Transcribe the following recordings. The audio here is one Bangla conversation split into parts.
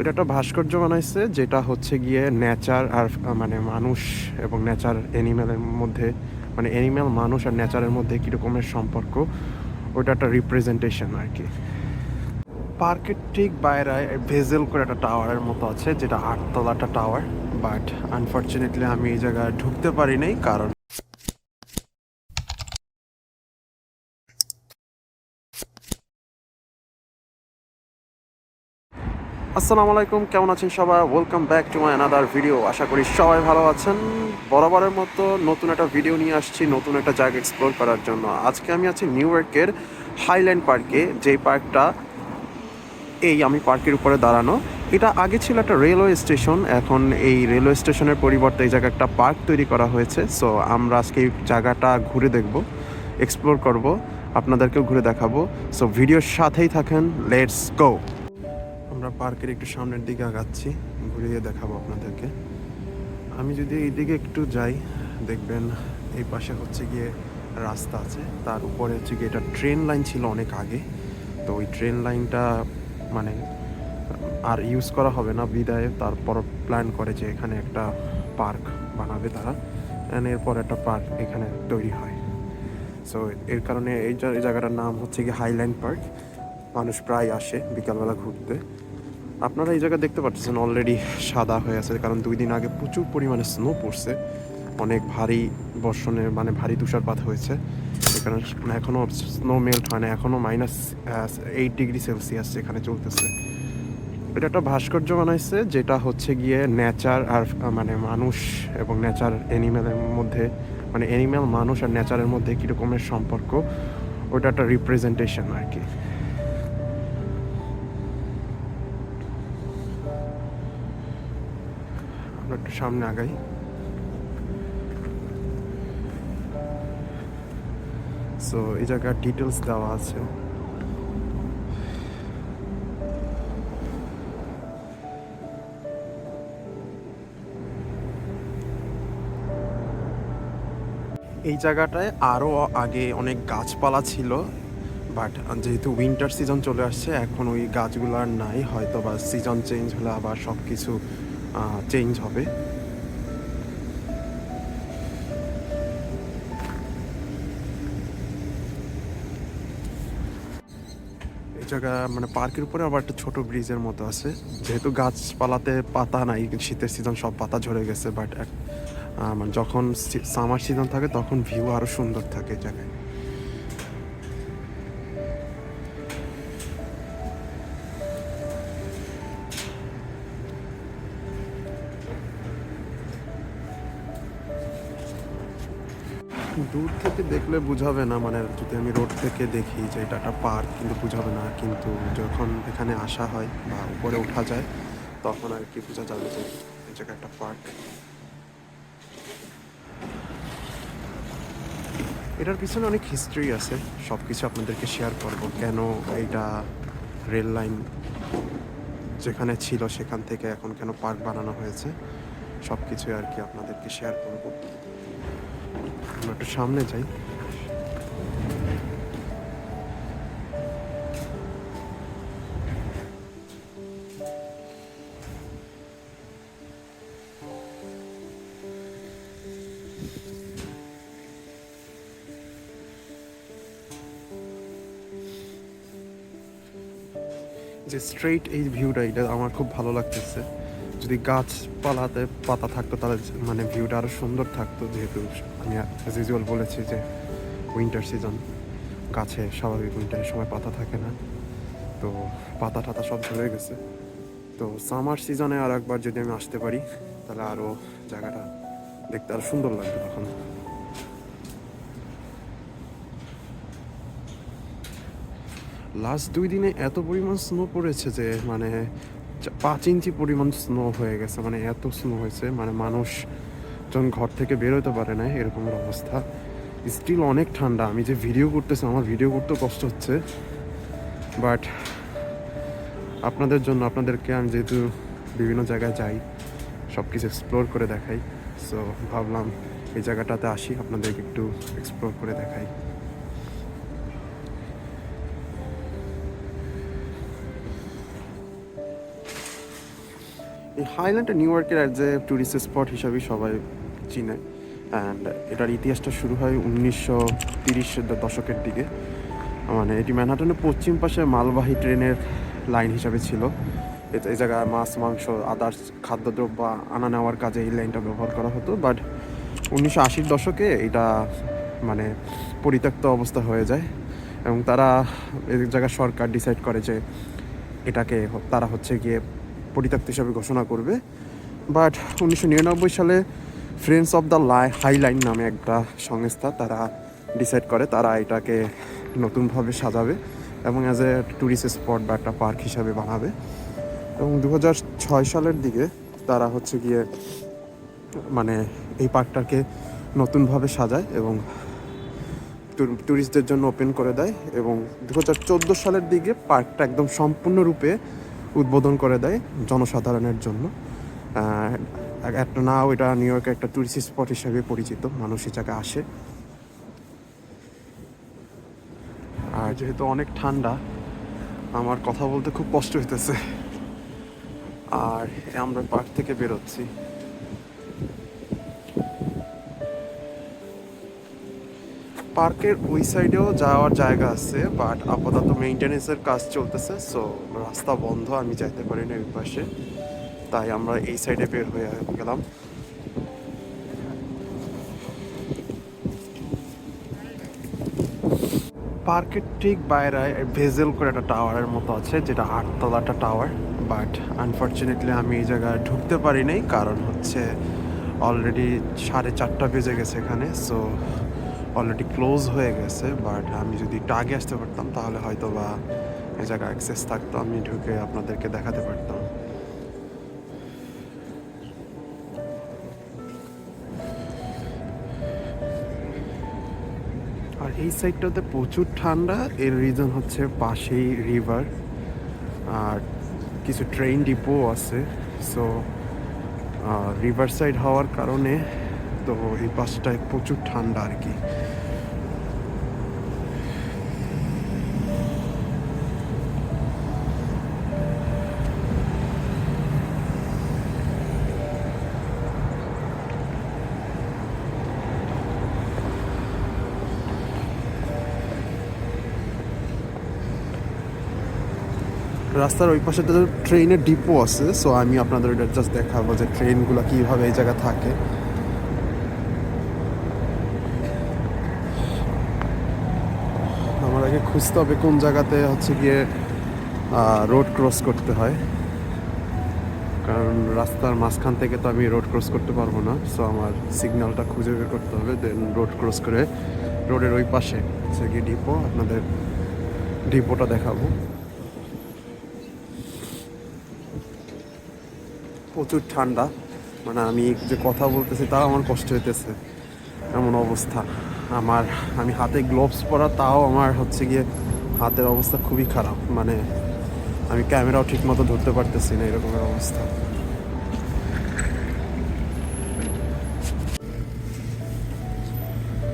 এটা একটা ভাস্কর্য বানাইছে, যেটা হচ্ছে গিয়ে নেচার আর মানে মানুষ এবং নেচার অ্যানিম্যালের মধ্যে মানে অ্যানিম্যাল মানুষ আর নেচারের মধ্যে কীরকমের সম্পর্ক, ওটা একটা রিপ্রেজেন্টেশন আর কি। পার্কের ঠিক বাইরে ভেজেল করে একটা টাওয়ারের মতো আছে, যেটা আটতলা একটা টাওয়ার বাট আনফর্চুনেটলি আমি এই জায়গায় ঢুকতে পারি নাই, কারণ আসসালামু আলাইকুম, কেমন আছেন সবাই? Welcome back to my another video আশা করি সবাই ভালো আছেন। বরাবরের মতো নতুন একটা ভিডিও নিয়ে আসছি, নতুন একটা জায়গা এক্সপ্লোর করার জন্য। আজকে আমি আছি নিউ ইয়র্কের হাইল্যান্ড পার্কে যেই পার্কটা এই আমি পার্কের উপরে দাঁড়ানো। এটা আগে ছিল একটা রেলওয়ে স্টেশন এখন এই রেলওয়ে স্টেশনের পরিবর্তে এই জায়গায় একটা পার্ক তৈরি করা হয়েছে। সো আমরা আজকে এই জায়গাটা ঘুরে দেখব এক্সপ্লোর করব, আপনাদেরকেও ঘুরে দেখাবো। সো ভিডিওর সাথেই থাকেন লেটস গো আমরা পার্কের একটু সামনের দিকে আগাচ্ছি, ঘুরিয়ে দেখাবো আপনাদেরকে। আমি যদি এই দিকে একটু যাই, দেখবেন এই পাশে হচ্ছে গিয়ে রাস্তা আছে। তার উপরে হচ্ছে গিয়ে এটা ট্রেন লাইন ছিল অনেক আগে। তো ওই ট্রেন লাইনটা মানে আর ইউজ করা হবে না বিদায়। তারপর প্ল্যান করে যে এখানে একটা পার্ক বানাবে তারা। অ্যান্ড এরপর একটা পার্ক এখানে তৈরি হয়। সো এর কারণে এই জায়গাটার নাম হচ্ছে গিয়ে হাইল্যান্ড পার্ক মানুষ প্রায় আসে বিকালবেলা ঘুরতে। আপনারা এই জায়গা দেখতে পাচ্ছেন অলরেডি সাদা হয়ে আছে, কারণ দুই দিন আগে প্রচুর পরিমাণে স্নো পড়ছে। অনেক ভারী বর্ষণের মানে ভারী তুষারপাত হয়েছে। এখানে এখনও স্নো মেল্ট হয় না এখনও মাইনাস এইট ডিগ্রি সেলসিয়াস এখানে চলতেছে। এটা একটা ভাস্কর্য বানাইছে, যেটা হচ্ছে গিয়ে নেচার আর মানে মানুষ এবং নেচার অ্যানিম্যালের মধ্যে মানে অ্যানিম্যাল মানুষ আর নেচারের মধ্যে কীরকমের সম্পর্ক, ওটা একটা রিপ্রেজেন্টেশন আর কি। সামনে আগাই। সো এই জায়গার ডিটেলস দেওয়া আছে। এই জায়গাটায় আরও আগে অনেক গাছপালা ছিল বাট যেহেতু উইন্টার সিজন চলে আসছে, এখন ওই গাছগুলো আর নাই হয়তো বা সিজন চেঞ্জ হলে আবার সব কিছু চেঞ্জ হবে। এই জায়গা মানে পার্কের উপরে আবার একটা ছোট ব্রিজের মতো আছে। যেহেতু গাছপালাতে পাতা নাই, শীতের সিজন সব পাতা ঝরে গেছে বাট মানে যখন সামার সিজন থাকে, তখন ভিউ আরও সুন্দর থাকে জায়গায়। দূর থেকে দেখলে বুঝাবে না মানে যদি আমি রোড থেকে দেখি যে এটা একটা পার্ক, কিন্তু বুঝাবে না। কিন্তু যখন এখানে আসা হয় বা উপরে ওঠা যায়, তখন আর কি বোঝা যাবে যে এই জায়গায় একটা পার্ক। এটার পিছনে অনেক হিস্ট্রি আছে। সব কিছু আপনাদেরকে শেয়ার করব। কেন এইটা রেল লাইন যেখানে ছিল, সেখান থেকে এখন কেন পার্ক বানানো হয়েছে সব কিছুই আর কি আপনাদেরকে শেয়ার করব। আমরা একটু সামনে যাই। যে স্ট্রেইট এই ভিউটা এটা আমার খুব ভালো লাগতেছে। যদি গাছপালাতে পাতা থাকতো, তাহলে মানে ভিউটা আরও সুন্দর থাকতো যেহেতু। আমি অ্যাজ ইউজুয়াল বলেছি যে উইন্টার সিজন গাছে স্বাভাবিক উইন্টারের সময় পাতা থাকে না। তো পাতা টাতা সব ঝরে গেছে। তো সামার সিজনে আর একবার যদি আমি আসতে পারি, তাহলে আরও জায়গাটা দেখতে আরও সুন্দর লাগবে তখন। লাস্ট দুই দিনে এত পরিমাণ স্নো পড়েছে যে মানে পাঁচ ইঞ্চি পরিমাণ স্নো হয়ে গেছে মানে এত স্নো হয়েছে মানে মানুষ যখন ঘর থেকে বেরোতে পারে না এরকম অবস্থা। স্টিল অনেক ঠান্ডা, আমি যে ভিডিও করতেছি, আমার ভিডিও করতেও কষ্ট হচ্ছে। বাট আপনাদের জন্য, আপনাদেরকে আমি যেহেতু বিভিন্ন জায়গায় যাই সব কিছু এক্সপ্লোর করে দেখাই। সো ভাবলাম এই জায়গাটাতে আসি, আপনাদেরকে একটু এক্সপ্লোর করে দেখাই। এই হাইল্যান্ডটা নিউ ইয়র্কের যে ট্যুরিস্ট স্পট হিসাবেই সবাই চিনে। অ্যান্ড এটার ইতিহাসটা শুরু হয় উনিশশো তিরিশের দশকের দিকে। মানে এটি ম্যানহাটনের পশ্চিম পাশে মালবাহী ট্রেনের লাইন হিসাবে ছিল। এ- এই জায়গায় মাছ, মাংস, আদার্স, খাদ্যদ্রব্য আনা নেওয়ার কাজে এই লাইনটা ব্যবহার করা হতো। বাট উনিশশো আশির দশকে এটা মানে পরিত্যক্ত অবস্থা হয়ে যায়। এবং তারা এই জায়গায় সরকার ডিসাইড করে যে এটাকে তারা হচ্ছে গিয়ে পরিত্যক্ত হিসাবে ঘোষণা করবে। বাট উনিশশো নিরানব্বই সালে ফ্রেন্ডস অফ দ্য লাই হাই লাইন নামে একটা সংস্থা তারা ডিসাইড করে, তারা এটাকে নতুনভাবে সাজাবে এবং অ্যাজ এ ট্যুরিস্ট স্পট বা একটা পার্ক হিসাবে বানাবে। এবং দু ছয় সালের দিকে তারা হচ্ছে গিয়ে মানে এই পার্কটাকে নতুনভাবে সাজায় এবং ট্যুর- ট্যুরিস্টদের জন্য ওপেন করে দেয়। এবং দু হাজার চোদ্দ সালের দিকে পার্কটা একদম সম্পূর্ণরূপে উদ্বোধন করে দেয় জনসাধারণের জন্য। একটা নাও, এটা নিউ ইয়র্কে একটা ট্যুরিস্ট স্পট হিসাবে পরিচিত, মানুষ এই জায়গায় আসে। আর যেহেতু অনেক ঠান্ডা, আমার কথা বলতে খুব কষ্ট হইতেছে। আর আমরা পার্ক থেকে বেরোচ্ছি। পার্কের ওই সাইডেও যাওয়ার জায়গা আছে বাট আপাতত মেইনটেনেন্সের কাজ চলতেছে সো রাস্তা বন্ধ, আমি যাইতে পারি না ওই পাশে। তাই আমরা এই সাইডে বের হয়ে গেলাম। পার্কের ঠিক বাইরে ভেজেল করে একটা টাওয়ারের মতো আছে, যেটা আটতলা একটা টাওয়ার বাট আনফর্চুনেটলি আমি এই জায়গায় ঢুকতে পারি নাই, কারণ হচ্ছে অলরেডি সাড়ে চারটা বেজে গেছে এখানে সো অলরেডি ক্লোজ হয়ে গেছে বাট আমি যদি একটু আগে আসতে পারতাম, তাহলে হয়তো বা এই জায়গায় অ্যাক্সেস থাকতো, আমি ঢুকে আপনাদেরকে দেখাতে পারতাম। আর এই সাইডটাতে প্রচুর ঠান্ডা, এর রিজন হচ্ছে পাশেই রিভার আর কিছু ট্রেন ডিপো আছে সো রিভার সাইড হওয়ার কারণে তো এই পাশটায় প্রচুর ঠান্ডা আর কি। রাস্তার ওই পাশে ট্রেনের ডিপো আছে সো আমি আপনাদের এটা জাস্ট দেখাবো যে ট্রেনগুলো কীভাবে এই জায়গা থাকে। আমার আগে খুঁজতে হবে কোন জায়গাতে হচ্ছে গিয়ে রোড ক্রস করতে হয়। কারণ রাস্তার মাঝখান থেকে তো আমি রোড ক্রস করতে পারব না সো আমার সিগন্যালটা খুঁজে বের করতে হবে দেন রোড ক্রস করে রোডের ওই পাশে, হচ্ছে গিয়ে ডিপো আপনাদের ডিপোটা দেখাবো। প্রচুর ঠান্ডা। মানে আমি যে কথা বলতেছি তাও আমার কষ্ট হইতেছে। এমন অবস্থা। আমার, আমি হাতে গ্লোভস পরা তাও আমার হচ্ছে গিয়ে হাতের অবস্থা খুবই খারাপ। মানে আমি ক্যামেরাও ঠিক মতো ধরতে পারতেছি না এরকমের অবস্থা।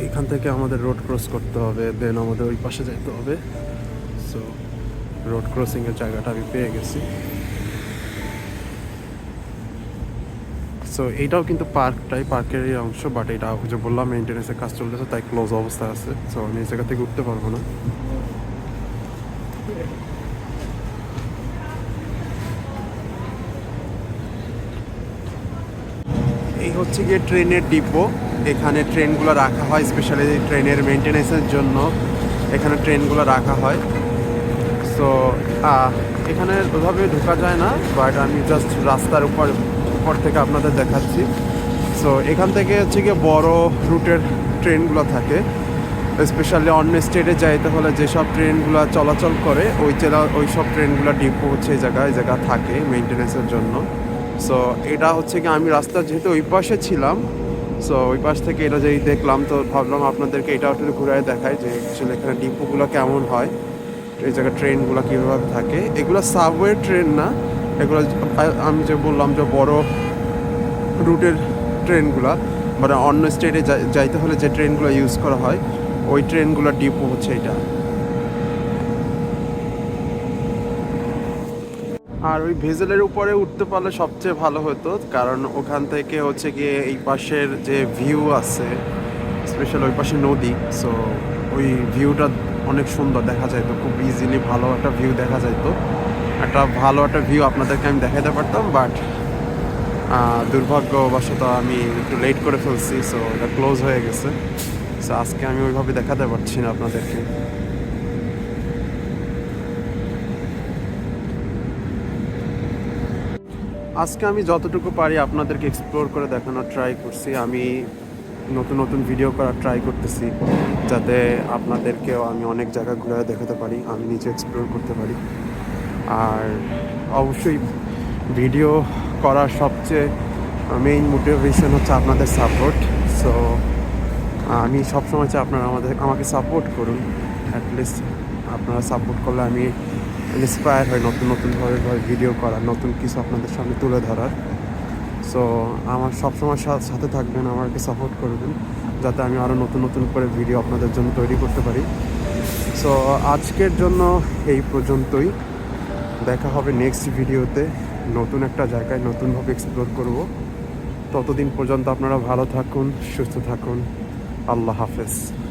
এখান থেকে আমাদের রোড ক্রস করতে হবে দেন আমাদের ওই পাশে যেতে হবে। সো রোড ক্রসিংয়ের জায়গাটা আমি পেয়ে গেছি। সো এইটাও কিন্তু পার্কটাই, পার্কেরই অংশ বাট এটা যে বললাম মেনটেন্যান্সের কাজ চলতেছে, তাই ক্লোজ অবস্থা আছে। সো আমি এই জায়গা থেকে উঠতে পারব না। এই হচ্ছে গিয়ে ট্রেনের ডিপো। এখানে ট্রেনগুলো রাখা হয় স্পেশালি ট্রেনের মেনটেন্যান্সের জন্য। এখানে ট্রেনগুলো রাখা হয়। সো এখানে ওভাবে ঢোকা যায় না বাট আমি জাস্ট রাস্তার উপর উপর থেকে আপনাদের দেখাচ্ছি। সো এখান থেকে হচ্ছে গিয়ে বড় রুটের ট্রেনগুলো থাকে। স্পেশালি অন্য স্টেটে যাইতে হলে যেসব ট্রেনগুলো চলাচল করে, ওই জেলা, ওই সব ট্রেনগুলো ডিপো হচ্ছে এই জায়গায়, এই জায়গা থাকে মেনটেন্যান্সের জন্য। সো এটা হচ্ছে কি আমি রাস্তা যেহেতু ওই পাশে ছিলাম সো ওই পাশ থেকে এটা যেই দেখলাম, তো ভাবলাম আপনাদেরকে এটা একটু ঘুরে দেখায় যে আসলে এখানে ডিপোগুলো কেমন হয়, এই জায়গায় ট্রেনগুলো কীভাবে থাকে। এগুলো সাবওয়ে ট্রেন না এগুলো আমি যে বললাম যে বড় রুটের ট্রেনগুলো মানে অন্য স্টেটে যাইতে হলে যে ট্রেনগুলো ইউজ করা হয়, ওই ট্রেনগুলো ডিপো হচ্ছে এটা। আর ওই ভেজেলের উপরে উঠতে পারলে সবচেয়ে ভালো হতো, কারণ ওখান থেকে হচ্ছে গিয়ে এই পাশের যে ভিউ আছে স্পেশাল ওই পাশে নদী সো ওই ভিউটা অনেক সুন্দর দেখা যাইতো, খুব ইজিলি ভালো একটা ভিউ দেখা যাইতো। একটা ভালো একটা ভিউ আপনাদেরকে আমি দেখাতে পারতাম বাট দুর্ভাগ্যবশত আমি একটু লেট করে ফেলছি সো এটা ক্লোজ হয়ে গেছে। সো আজকে আমি ওইভাবে দেখাতে পারছি না আপনাদেরকে। আজকে আমি যতটুকু পারি আপনাদেরকে এক্সপ্লোর করে দেখানোর ট্রাই করছি। আমি নতুন নতুন ভিডিও করার ট্রাই করতেছি, যাতে আপনাদেরকেও আমি অনেক জায়গা ঘুরে দেখাতে পারি, আমি নিজে এক্সপ্লোর করতে পারি। আর অবশ্যই ভিডিও করার সবচেয়ে মেইন মোটিভেশন হচ্ছে আপনাদের সাপোর্ট সো আমি সবসময় চাই আপনারা আমাদের, আমাকে সাপোর্ট করুন। অ্যাটলিস্ট আপনারা সাপোর্ট করলে আমি ইন্সপায়ার হই নতুন নতুনভাবে ভিডিও করার নতুন কিছু আপনাদের সামনে তুলে ধরার। সো আমার সবসময় সাথে থাকবেন, আমাকে সাপোর্ট করবেন, যাতে আমি আরও নতুন নতুন করে ভিডিও আপনাদের জন্য তৈরি করতে পারি। সো আজকের জন্য এই পর্যন্তই। দেখা হবে নেক্সট ভিডিওতে নতুন একটা জায়গায় নতুনভাবে এক্সপ্লোর করব। ততদিন পর্যন্ত আপনারা ভালো থাকুন, সুস্থ থাকুন। আল্লাহ হাফেজ।